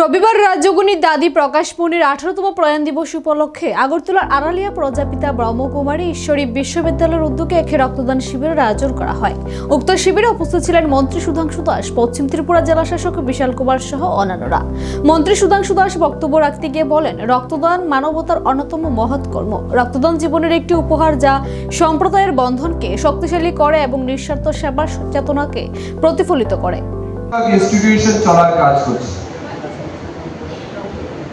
রবিবার রাজ্যগুণী দাদি প্রকাশমণির আঠারোতম প্রয়াণ দিবস উপলক্ষে আগরতলার আড়ালিয়া প্রজাপিতা ব্রহ্মকুমারী ঈশ্বরী বিশ্ববিদ্যালয়ের উদ্যোগে এক রক্তদান শিবিরের আয়োজন করা হয়। উক্ত শিবিরে উপস্থিত ছিলেন মন্ত্রী সুধাংশু দাস, পশ্চিম ত্রিপুরা জেলা শাসক বিশাল কুমার সহ অন্যান্যরা। মন্ত্রী সুধাংশু দাস বক্তব্য রাখতে গিয়ে বলেন, রক্তদান মানবতার অন্যতম মহৎ কর্ম। রক্তদান জীবনের একটি উপহার যা সম্প্রদায়ের বন্ধনকে শক্তিশালী করে এবং নিঃস্বার্থ সেবার সচেতনাকে প্রতিফলিত করে। ইনস্টিটিউশন চলার কাজ করছে।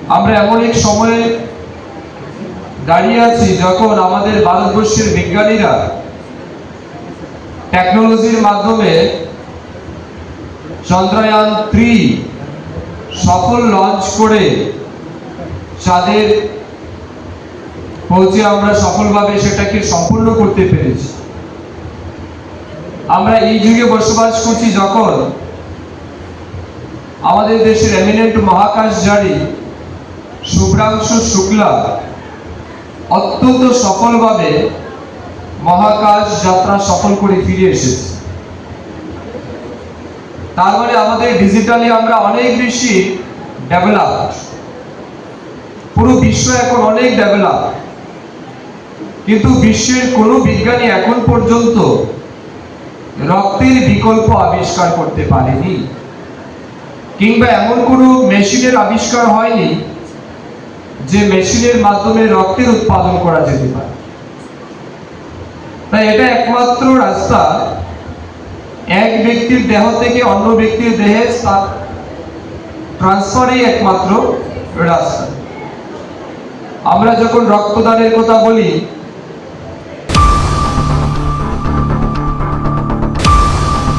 আমরা এমন এক সময়ে দাঁড়িয়ে আছি যখন আমাদের ভারতবর্ষের বিজ্ঞানীরা টেকনোলজির মাধ্যমে চন্দ্রয়ান থ্রি সফল লঞ্চ করে চাঁদের পৌঁছে আমরা সফলভাবে সেটাকে সম্পূর্ণ করতে পেরেছি। আমরা এই যুগে বসবাস করছি যখন আমাদের দেশের এমিনেন্ট মহাকাশচারী শুভ্রাংশু শুক্লা অত্যন্ত সফলভাবে মহাকাশ যাত্রা সফল করে ফিরে এসেছে। তার মানে আমাদের ডিজিটালি আমরা অনেক বেশি ডেভেলপ পুরো বিশ্ব এখন অনেক ডেভেলপ কিন্তু বিশ্বের কোনো বিজ্ঞানী এখন পর্যন্ত রক্তের বিকল্প আবিষ্কার করতে পারেনি। কিংবা এমন কোনো মেশিনের আবিষ্কার হয়নি যে মেশিনের মাধ্যমে রক্তের উৎপাদন করা যেতে পারে। তাই এটা একমাত্র রাস্তা। এক ব্যক্তির দেহ থেকে অন্য ব্যক্তির দেহে ট্রান্সফারই একমাত্র রাস্তা। আমরা যখন রক্তদানের কথা বলি